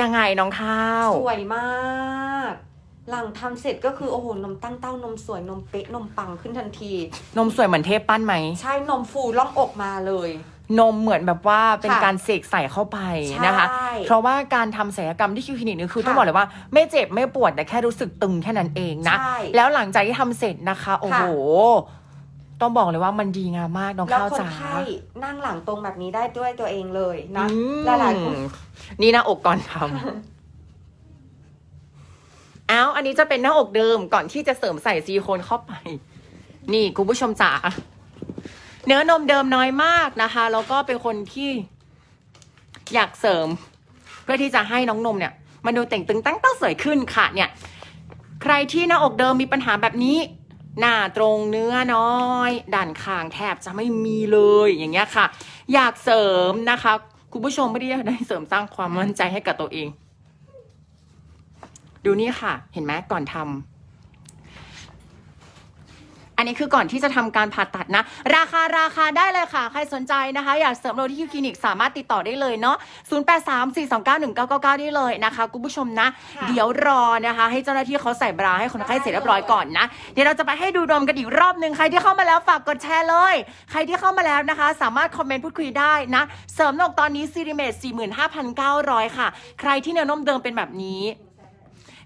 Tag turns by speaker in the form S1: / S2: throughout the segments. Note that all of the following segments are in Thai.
S1: ยังไงน้องข้าว
S2: สวยมาก หลังทำเสร็จก็คือ โอ้โห นมตั้งเต้านมสวยนมเป๊ะนมปังขึ้นทันที
S1: นมสวยเหมือนเทพปั้นไหม
S2: ใช่นมฟูล่องอกมาเลย
S1: นมเหมือนแบบว่าเป็น
S2: ค่ะ
S1: การเสกใส่เข้าไปนะคะ
S2: ใช่
S1: เพราะว่าการทำศัลยกรรมที่คิวคลินิกนี่คือ
S2: ค่ะ
S1: ต้องบอกเลยว่าไม่เจ็บไม่ปวดแต่แค่รู้สึกตึงแค่นั้นเองนะ
S2: ใช่
S1: แล้วหลังจากที่ทำเสร็จนะคะ โอ้โห ต้องบอกเลยว่ามันดีงามมากน้อง
S2: แล้ว
S1: ข้าว
S2: คน
S1: จ๋า
S2: ไข้นั่งหลังตรงแบบนี้ได้ด้วยตัวเองเลยนะ
S1: อืม
S2: หลายๆคน
S1: นี่หน้าอกก่อนทำ เอาอันนี้จะเป็นหน้าอกเดิมก่อนที่จะเสริมใส่ซิลิโคนเข้าไป นี่คุณผู้ชมจ๋า เนื้อนมเดิมน้อยมากนะคะ แล้วก็เป็นคนที่อยากเสริม เพื่อที่จะให้น้องนมเนี่ยมันดูแต่งตึงตั้งเต้าสวยขึ้นค่ะเนี่ย ใครที่หน้าอกเดิมมีปัญหาแบบนี้ หน้าตรงเนื้อน้อยด่านขางแทบจะไม่มีเลยอย่างเงี้ยค่ะ อยากเสริมนะคะ คุณผู้ชมไม่ได้อยากได้เสริมสร้างความมั่นใจให้กับตัวเอง ดูนี่ค่ะ เห็นไหมก่อนทำ อันนี้คือก่อนที่จะทำการผ่าตัดนะ ราคาราคาได้เลยค่ะ ใครสนใจนะคะ อยากเสริมเราที่คลินิกสามารถติดต่อได้เลยเนาะ0 8 3 4 2 9 1 9 9 9 ได้เลยนะคะคุณผู้ชมนะ
S2: ค่ะ
S1: เดี๋ยวรอนะคะ ให้เจ้าหน้าที่เขาใส่บราให้คนไข้เสร็จเรียบร้อยก่อนนะ เดี๋ยวเราจะไปให้ดูนมกันอีกรอบหนึ่งใครที่เข้ามาแล้วฝากกดแชร์เลย ใครที่เข้ามาแล้วนะคะ สามารถคอมเมนต์พูดคุยได้นะ เสริมหนกตอนนี้ซีรีเมต45,900 ค่ะ ใครที่เนื้อนมเดิมเป็นแบบนี้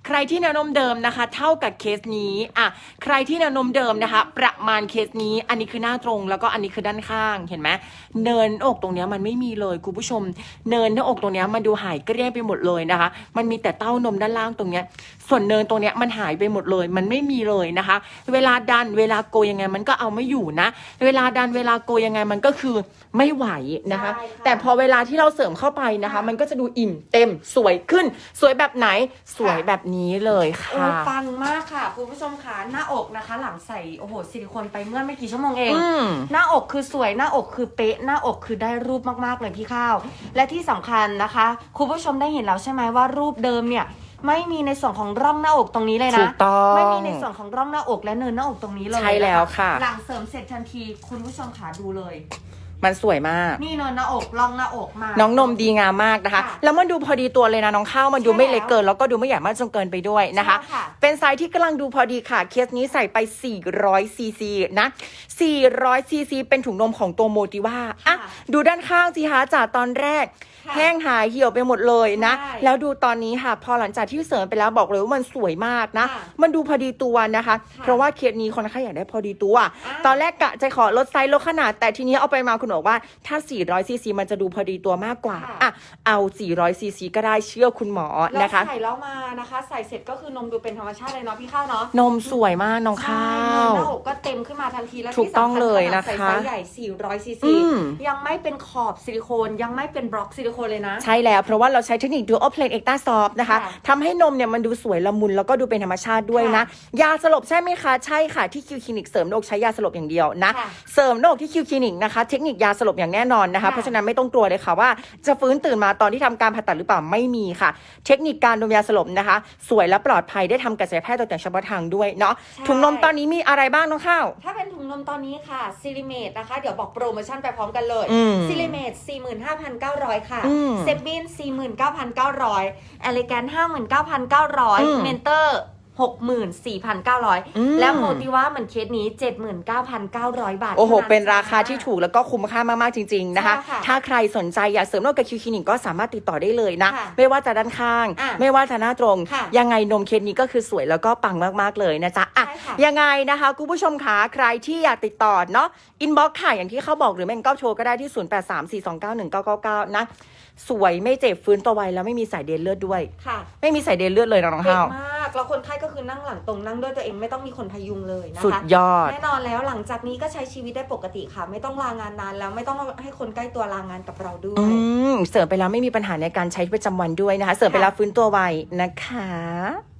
S1: ใครที่แนวนมเดิมนะคะ เท่ากับเคสนี้อะใครที่แนวนมเดิมนะคะ ประมาณเคสนี้ อันนี้คือหน้าตรง แล้วก็อันนี้คือด้านข้างเห็นไหมเนินอกตรงเนี้ยมันไม่มีเลยคุณผู้ชม เนินหน้าอกตรงเนี้ยมันดูหายเกลี้ยงไปหมดเลยนะคะ มันมีแต่เต้านมด้านล่างตรงเนี้ยส่วนเนินตรงเนี้ยมันหายไปหมดเลย มันไม่มีเลยนะคะ เวลาดันเวลาโกยยังไงมันก็เอาไม่อยู่นะ เวลาดันเวลาโกยยังไงมันก็คือไม่ไหวนะคะ
S2: ใช่ค่ะ
S1: แต่พอเวลาที่เราเสริมเข้าไปนะคะ มันก็จะดูอิ่มเต็มสวยขึ้น สวยแบบไหนสวยแบบนี้เลย
S2: โอ้
S1: ค่ะ
S2: ปังมากค่ะ คุณผู้ชมค่ะหน้าอกนะคะ หลังใส่โอ้โหซิลิโคนไปเมื่อไม่กี่ชั่วโมงเอง
S1: อืม
S2: หน้าอกคือสวยหน้าอกคือเป๊ะหน้าอกคือได้รูปมากๆเลยพี่ข้าว และที่สำคัญนะคะ คุณผู้ชมได้เห็นแล้วใช่ไหมว่ารูปเดิมเนี่ย ไม่มีในส่วนของร่องหน้าอกตรงนี้เลยนะ
S1: ถูกต้อง
S2: ไม่มีในส่วนของร่องหน้าอกและเนินหน้าอกตรงนี้เลย
S1: ใช่แล้วค่ะ
S2: หลังเสริมเสร็จทันทีคุณผู้ชมขาดูเลย
S1: มันสวยมาก
S2: นี่เนินหน้าอกร่องหน้าอกมา
S1: น้องนมดีงามมากนะคะ
S2: ค่ะ
S1: แล้วมันดูพอดีตัวเลยนะน้องข้าวมันดู
S2: ใช่
S1: ไม่เล็ก
S2: แล้ว
S1: เกิน แล้วก็ดูไม่ใหญ่มากจนเกินไปด้วยนะคะ
S2: ใช่ค่ะ
S1: เป็นไซส์ที่กำลังดูพอดีค่ะ เคสนี้ใส่ไป 400ซีซีนะ400ซีซีเป็นถุงนมของตัวโมติว่าอะ
S2: ค่ะ
S1: ดูด้านข้างสิคะจากตอนแรก
S2: ค่ะ
S1: แห้งหายเหี่ยวไปหมดเลยนะ
S2: ใช่
S1: แล้วดูตอนนี้ค่ะ พอหลังจากที่เสริมไปแล้วบอกเลยว่ามันสวยมากนะ
S2: ค่ะ
S1: มันดูพอดีตัวนะคะ
S2: ค่ะ
S1: เพราะว่าเคสนี้คนไข้อยากได้พอดีตัว
S2: อะ
S1: ตอนแรกกะจะขอลดไซส์ลดขนาดแต่ทีนี้เอาไปมาคุณบอกว่าถ้า 400ซีซีมันจะดูพอดีตัวมากกว่า
S2: ค่ะ
S1: อะ เอา 400ซีซีก็ได้เชื่อคุณหมอ
S2: แล้ว
S1: นะคะ
S2: ใส่แล้วมานะคะ ใส่เสร็จก็คือนมดูเป็นธรรมชาติเลยเนาะพี่ข้าวเนาะ
S1: นมสวยมากน้องข้า
S2: ใช่
S1: ว
S2: หน้าอกก็เต็มขึ้นมาทันทีแล้ว
S1: ถูกต้อง
S2: ที่สำคัญ
S1: เลยนะ
S2: ขนาด
S1: คะ
S2: ใส่ไซส์ใหญ่ 400ซี
S1: อื
S2: ซี
S1: ม
S2: ยังไม่เป็นขอบซิลิโคนยังไม่เป็นบล็อกซิลิโคนเลยนะ
S1: ใช่แล้ว เพราะว่าเราใช้เทคนิค Dual Plane Extra Soft นะคะ
S2: ค่ะ
S1: ทำให้นมเนี่ยมันดูสวยละมุนแล้วก็ดูเป็นธรรมชาติด้วยนะ ยาสลบใช่ไหมคะ ใช่ค่ะที่คิวคลินิกเสริมหน้าอกใช้ยาสลบอย่างเดียวนะ
S2: ค่ะ
S1: เสริมหน้าอกที่คิวคลินิกนะคะ เทคนิคยาสลบอย่างแน่นอนนะคะ
S2: ค่ะ
S1: เพราะฉะนั้นไม่ต้องกลัวเลยค่ะว่าจะฟื้นตื่นมาตอนที่ทำการผ่าตัดหรือเปล่าไม่มีค่ะ เทคนิคการดมยาสลบนะคะ สวยและปลอดภัยได้ทำกับศัลยแพทย์ตกแต่งเฉพาะทางด้วยเนาะ
S2: ใช่
S1: ถุงนมตอนนี้มีอะไรบ้างน้องข้าว
S2: ถ้าเป็นถุงนมตอนนี้ค่ะซิลิเมตนะคะ เดี๋ยวบอกโปรโมชั่นไปพร้อมกันเลย
S1: อืม
S2: ซิลิเมต45,900 ค่ะ
S1: อืม
S2: เซบบิน49,900เอลิแกน
S1: อืม
S2: 59,900เมนเตอร์ 64,900
S1: อืม
S2: แล้วโมติว่าเหมือนเคสนี้ 79,900 บาท
S1: โอ้โห
S2: ท่านั้น
S1: เป็นราคา
S2: จ้
S1: ที่ถูกแล้วก็คุ้มค่ามาก ๆ จริง ๆ นะคะ
S2: ใช่ค่ะ
S1: ถ้าใครสนใจอยากเสริมนวดกับคิวคลินิกก็สามารถติดต่อได้เลยนะ
S2: ค่ะ
S1: ไม่ว่าจะด้านข้าง
S2: อะ
S1: ไม่ว่าจะหน้าตรง
S2: ค่ะ
S1: ยังไงนมเคสนี้ก็คือสวยแล้วก็ปังมาก ๆ เลยนะจ๊ะอะ
S2: ใช่ค่ะ
S1: ยังไงนะคะคุณผู้ชมคะใครที่อยากติดต่อเนาะ อินบ็อกค่ะ อย่างที่เขาบอกหรือแม่งก็โชว์ก็ได้ที่ 0834291999 นะสวยไม่เจ็บฟื้นตัวไวแล้วไม่มีสายเดนเลือดด้วย
S2: ค่ะ
S1: ไม่มีสายเดนเลือดเลยนะน้อง
S2: เก่ง
S1: เฮามา
S2: ก แล้วคนไข้ก็คือนั่งหลังตรงนั่งด้วยตัวเองไม่ต้องมีคนพยุงเลยนะคะ
S1: สุดยอด
S2: แน่นอนแล้วหลังจากนี้ก็ใช้ชีวิตได้ปกติค่ะ ไม่ต้องลางานนานแล้วไม่ต้องให้คนใกล้ตัวลางานกับเราด้ว
S1: อื
S2: ย
S1: มเสริมไปแล้วไม่มีปัญหาในการใช้ประจำวันด้วยนะคะ เสริมไป
S2: ค่ะ
S1: แล้วฟื้นตัวไวนะคะ